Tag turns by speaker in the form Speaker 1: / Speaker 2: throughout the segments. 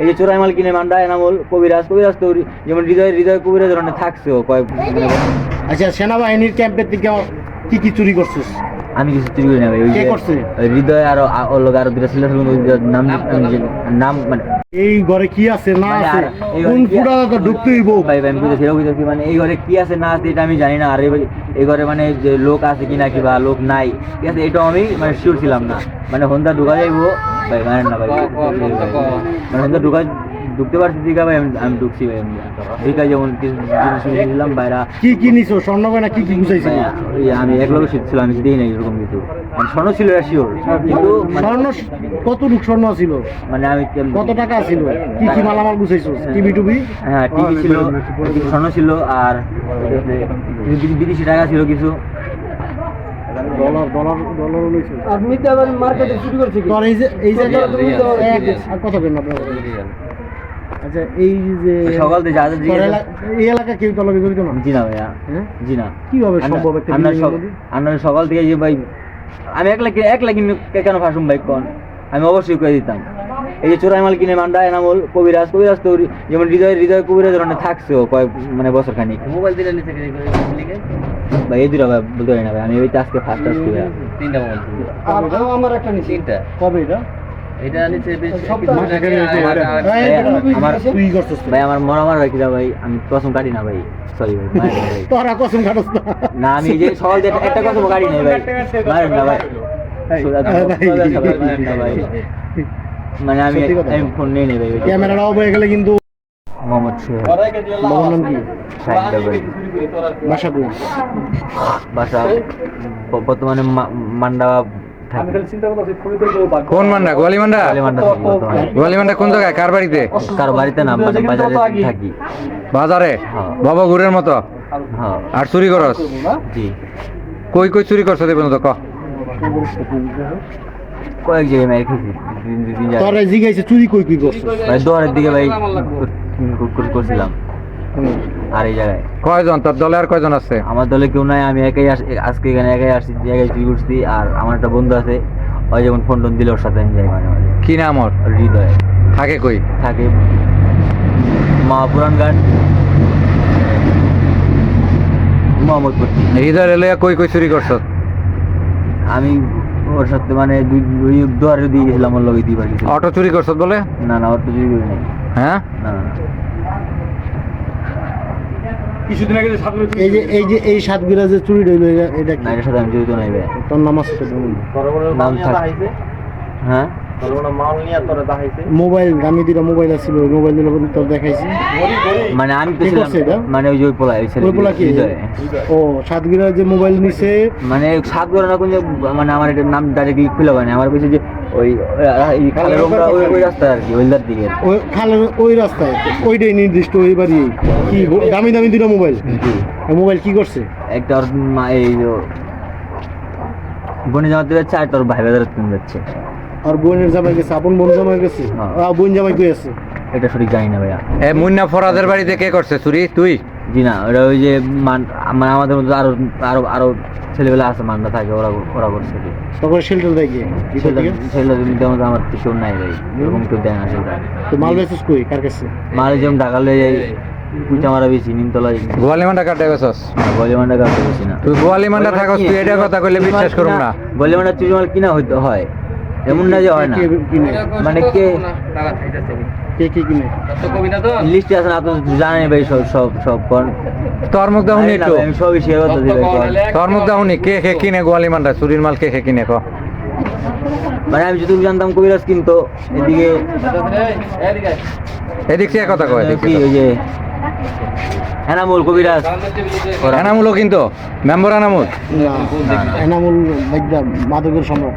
Speaker 1: এই যে চোরাই মাল কিনে মান্ডা এনামুল কবিরাজ কবিরাজ তো যেমন হৃদয় হৃদয় কবিরাজ ধরনের থাকছে কয়েক
Speaker 2: আচ্ছা সেনাবাহিনীর ক্যাম্পের থেকে কি কি চুরি করছিস?
Speaker 1: আমি কিছু চুরি করি না ভাই ওই হৃদয় আর ওর লোক আরও দুটা ছেলে নাম আমি নাম মানে
Speaker 2: এই ঘরে কি আছে না
Speaker 1: মানে
Speaker 2: আছে? কোন
Speaker 1: কি-
Speaker 2: ফুটা ঢুকতে হইব?
Speaker 1: ভাই ভাই আমি বুঝেছি এরকম বুঝেছি মানে এই ঘরে কি আছে না আছে এটা আমি জানি না। আর এই- এই ঘরে মানে যে লোক আছে কিনা কি বা লোক নাই ঠিক আছে এটা আমি মানে শিওর ছিলাম না। মানে হন্ডা ঢুকা যাইব। ভাই মানে না ভাই। মানে হন্ডা ঢুকা ঢুকতে পারছি দিকা ভাই আমি আমি ঢুকছি ভাই আমি যেমন কিছু জিনিস নিয়েছিলাম বাইরা
Speaker 2: কি কি নিছো স্বর্ণ গয়না কি কি গুছাইছিল
Speaker 1: আমি এক লগে ছিল আমি দিই নাই এরকম কিছু। মানে স্বর্ণ ছিল শিওর কিন্তু মানে-
Speaker 2: স্বর্ণ কত রূপ স্বর্ণ ছিল?
Speaker 1: মানে আমি
Speaker 2: কত টাকা ছিল? কি কি মালামাল গুছাইছো? টিভি টুবি
Speaker 1: হ্যাঁ টিভি ছিল স্বর্ণ ছিল আর বিদেশি- টাকা ছিল কিছু।
Speaker 2: ডলার ডলার ডলার লইছো
Speaker 3: আপনি তো আবার মার্কেটে চুরি করছে
Speaker 2: এই যে এই জায়গা
Speaker 3: তুমি তো
Speaker 2: এক- আর কথা কেন আপনার আচ্ছা এই যে
Speaker 1: সকাল থেকে
Speaker 2: এই এলাকা কেউ তলবি না
Speaker 1: জি না ভাইয়া
Speaker 2: হ্যাঁ?
Speaker 1: জি না।
Speaker 2: কীভাবে সম্ভব একটা
Speaker 1: আমরা সকাল থেকে যে ভাই আমি এক লাখ এক লাখ কেন ফাঁসুম ভাই কোন? আমি অবশ্যই করে দিতাম। এই যে চোরাই মাল কিনে মান্ডা এনামুল কবিরাজ কবিরাজ তো যেমন হৃদয় হৃদয় কবিরাজ ধরনের থাকছেও কয়েক মানে বছর খানিক মোবাইল দিলে? নিচে ভাই এই দুটা ভাই বলতে পারি না ভাই আমি ওইটা আজকে ফার্স্ট আসছি ভাই
Speaker 3: তিনটা মোবাইল আমার একটা নিচে তিনটা।
Speaker 2: কবে এটা?
Speaker 3: এটা নিচে
Speaker 1: আমার
Speaker 2: তুই করছিস
Speaker 1: ভাই আমার মনে ভাই আমি কসম কাটি না ভাই। সরি ভাই
Speaker 2: তোরা কসম খাটস না।
Speaker 1: না আমি যে সকাল একটা কসম কাটি না ভাই। মারেন না ভাই। মানে আমি আমি ফোন নিয়ে নেই ভাই
Speaker 2: ক্যামেরাটা অফ হয়ে গেলে কিন্তু
Speaker 1: মোহাম্মদ সোহেল।
Speaker 2: বাবার নাম কি?
Speaker 1: সাইদ
Speaker 2: বাসা কই
Speaker 1: বাসা বর্তমানে মা- মান্ডা থাকি।
Speaker 4: কোন মান্ডা গোয়ালি মান্ডা?
Speaker 1: কালী মান্ডা থাকি বর্তমানে
Speaker 4: গোয়ালি মান্ডা কোন জায়গায়? কার বাড়িতে?
Speaker 1: কারও বাড়িতে না মানে বাজারে থাকি।
Speaker 4: বাজারে?
Speaker 1: হ্যাঁ।
Speaker 4: বাবা ঘুরের মতো?
Speaker 1: হ্যাঁ।
Speaker 4: আর চুরি করস? কই কই চুরি করছ দেবেন তো ক।
Speaker 1: কয়েক জায়গায় মার খেয়েছি।
Speaker 2: তোরা জিগাইছে চুরি কই
Speaker 1: ভাই দোয়ারের দিকে ভাই করছিলাম। আর এই জায়গায়।
Speaker 4: কয়জন? তোর দলে আর কয়জন আছে?
Speaker 1: আমার দলে কেউ নাই আমি একাই আজকে এখানে একাই আসছি জায়গায় চুরি করছি আর আমার একটা বন্ধু আছে ওই যেমন ফোন টোন দিলে ওর সাথে আমি যাই মাঝে মাঝে।
Speaker 4: কি নাম ওর?
Speaker 1: হৃদয়।
Speaker 4: থাকে কই?
Speaker 1: থাকে মা পুরান ঘাট মোহাম্মদপুর।
Speaker 4: হৃদয় রেলে কই কই চুরি করছ?
Speaker 1: আমি ওর সাথে মানে দুই দুই দুয়ারে দিয়ে গেছিলাম ওর লগে দিয়ে
Speaker 4: অটো চুরি করছ বলে?
Speaker 1: না না তো চুরি করি নাই।
Speaker 4: হ্যাঁ?
Speaker 1: না না। না।
Speaker 2: এই যে এই যে এই সাত যে চুরি রইল এটা কি?
Speaker 1: না এটার সাথে আমি জড়িত নাই ভাই
Speaker 2: তোর নাম আছে
Speaker 1: নাম থাক। হ্যাঁ?
Speaker 2: মোবাইল দুটা মোবাইল আছিল মোবাইল দিলে তোর দেখাইছি।
Speaker 1: মানে আমি? মানে ওই যে ওই পোলা ওই
Speaker 2: পোলা কি? ও সাত বিরা যে মোবাইল নিছে
Speaker 1: মানে সাত করে না কোন যে মানে আমার নাম ডাইরেক্টলি খুলে পায় না আমার কাছে যে ওই খালের ওই ওই আর কি ওইলার দিকে
Speaker 2: ওই খালের ওই রাস্তায়? ওইটাই নির্দিষ্ট ওই বাড়ি কি দামি দামি দুটা মোবাইল? মোবাইল কি করছে?
Speaker 1: একটা ওর এই যে- বনে জামাতে যাচ্ছে আর তোর ভাই বাজারে তুমি যাচ্ছে।
Speaker 2: আর বোনের জামাই গেছে আপন বোন জামাই গেছে?
Speaker 1: হ্যাঁ।
Speaker 2: আহ, বোন জামাই কই আছে?
Speaker 1: এটা সঠিক জানি না ভাইয়া।
Speaker 4: এ মুন্না ফরাদের বাড়িতে কে করছে চুরি তুই?
Speaker 1: জি না ওটা ওই যে মান মানে আমাদের মধ্যে আরও আরও আরও ছেলেবেলা আছে মান্ডা থাকে ওরা ওরা করছে কি।
Speaker 2: দেয় গিয়ে
Speaker 1: আমাদের আমার কিছু নাই ভাই এরকম কেউ দেয় না সেটা
Speaker 2: তো মাল বেচিস কই কার কাছে?
Speaker 1: মাল যেমন ঢাকা লয়ে যাই কুচা বেশি নিমতলা
Speaker 4: গোয়ালি মান্ডা কাটে গেছস
Speaker 1: গলি মান্ডা কাছে বেশি না।
Speaker 4: তুই গোয়ালি মান্ডা থাকস তুই এটা কথা কইলে বিশ্বাস করুম না।
Speaker 1: গলি মান্ডা চুরি মাল কিনা হইতে হয়। এমন না যে হয় না। মানে কে
Speaker 2: কে কে কিনে?
Speaker 1: লিস্টে আছে আপনি জানেন ভাই সব সব সব কোন।
Speaker 4: তোর মুখ দাহুনি একটু।
Speaker 1: আমি সবই শেয়ার করতে দিই ভাই কোন।
Speaker 4: তোর মুখ কে কে কিনে গোয়ালি চুরির মাল কে কে কিনে ক।
Speaker 1: মানে আমি যতটুকু জানতাম কবিরাজ কিনতো এদিকে
Speaker 4: এদিক থেকে কথা কয় এদিক
Speaker 1: কি ওই যে এনামুল কবিরাজ।
Speaker 4: এনামুলও কিন্তু? মেম্বার এনামুল?
Speaker 2: না এনামুল মাদকের সম্রাট।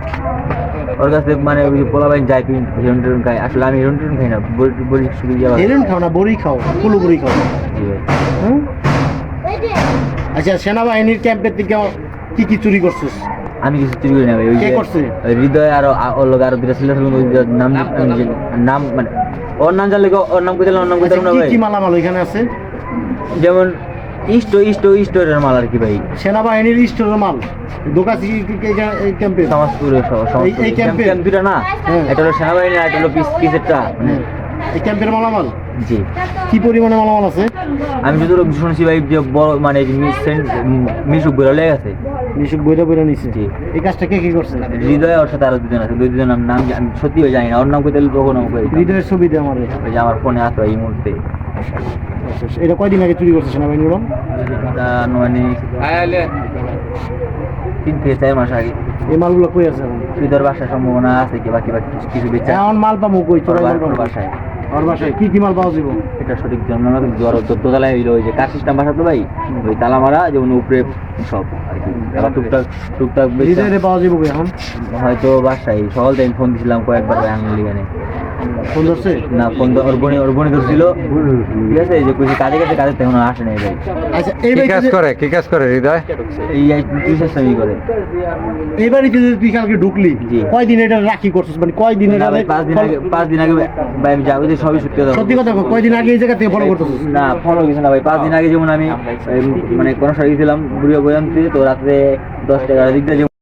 Speaker 1: ওর কাছে মানে ওই পোলা বাইন যায় কিন হিরন টিরন খাই আসলে আমি হিরন টিরন খাই না বড়ি বড়ি শুধু যাওয়া
Speaker 2: হেরেন খাও না বড়ি খাও ফুলু বড়ি খাও। হুম? আচ্ছা সেনাবাহিনীর ক্যাম্পের থেকে কি কি চুরি করছিস?
Speaker 1: আমি কিছু চুরি করি না ভাই ওই যে হৃদয় আর ওর লোক আরও দুটা ছিল নাম নাম মানে ওর নাম জানলে কি ওর নাম কইতাম ওর নাম
Speaker 2: আচ্ছা,
Speaker 1: কইতাম না ভাই
Speaker 2: কি মালামাল ওইখানে আছে?
Speaker 1: যেমন ইস্টোরের মাল আর কি ভাই?
Speaker 2: সেনাবাহিনীর মাল। দোকাশি ক্যাম্পে
Speaker 1: সমাজপুরে
Speaker 2: এই ক্যাম্পে?
Speaker 1: দুটা না?
Speaker 2: হ্যাঁ।
Speaker 1: এটা হলো সেনাবাহিনী আর এটা হলো পিস পিসেরটা মানে
Speaker 2: এই ক্যাম্পের মালামাল?
Speaker 1: জি।
Speaker 2: কি পরিমাণে মালামাল আছে?
Speaker 1: আমি যতটুকু শুনছি ভাই যে বড় মানে মিশুক বেরো লেগে
Speaker 2: নিছে?
Speaker 1: জি।
Speaker 2: এই কাজটা কে কি করছে?
Speaker 1: হৃদয় ওর সাথে আরও দুজন আছে। দুই নাম আমি সত্যি জানি না। ওর নাম কইতে।
Speaker 2: হৃদয়ের ছবি দে আমার।
Speaker 1: আমার ফোনে আছে এই মুহূর্তে।
Speaker 2: এটা কয়দিন আগে চুরি করছে সেনাবাহিনী বলুন
Speaker 1: তিন থেকে চার মাস আগে।
Speaker 2: এই মালগুলো কই আছে এখন?
Speaker 1: বাসার সম্ভাবনা আছে কি বাকি বাকি কিছু- কিছু বেচা
Speaker 2: এখন মাল পাবো কই? চোরাই
Speaker 1: বাসায়।
Speaker 2: বাসায় কি কি মাল পাওয়া যাব?
Speaker 1: এটা সঠিক জন্ম না জ্বর দোতলায় হইল ওই যে কার সিস্টেম বাসা তো ভাই ওই তালা মারা যেমন উপরে সব আর কি। আবার টুকটাক টুকটাক বেচা-
Speaker 2: হৃদয়ের পাওয়া যাব এখন?
Speaker 1: হয়তো বাসায় সকাল টাইম ফোন দিছিলাম কয়েকবার আঙুল লিগানে
Speaker 2: ফোন ধরছে
Speaker 1: না ফোন ওর বোনে ওর বোনে ধরছিল ঠিক আছে এই যে কইছে কাজে কাজে কাজে তেমন আসে নাই ভাই
Speaker 2: আচ্ছা এই
Speaker 4: কি কাজ করে? কি কাজ করে হৃদয়?
Speaker 1: এই টিউশন শ্রেণি করে।
Speaker 2: এই বাড়িতে যে তুই কালকে ঢুকলি
Speaker 1: জি।
Speaker 2: কয়দিন এটা রাখি করছিস? মানে কয়দিন
Speaker 1: না
Speaker 2: এটা
Speaker 1: ভাই পাঁচ দিন আগে পাঁচ দিন আগে ভাই আমি যাব যে সবই সত্যি কথা
Speaker 2: সত্যি কথা কও, কয়দিন আগে এই জায়গা থেকে ফলো করতেছিস?
Speaker 1: না ফলো কিছু না ভাই পাঁচ দিন আগে যেমন আমি মানে কোনো সারি গেছিলাম বুড়িয়া বয়ান তো রাত্রে দশটা এগারো দিকটা যেমন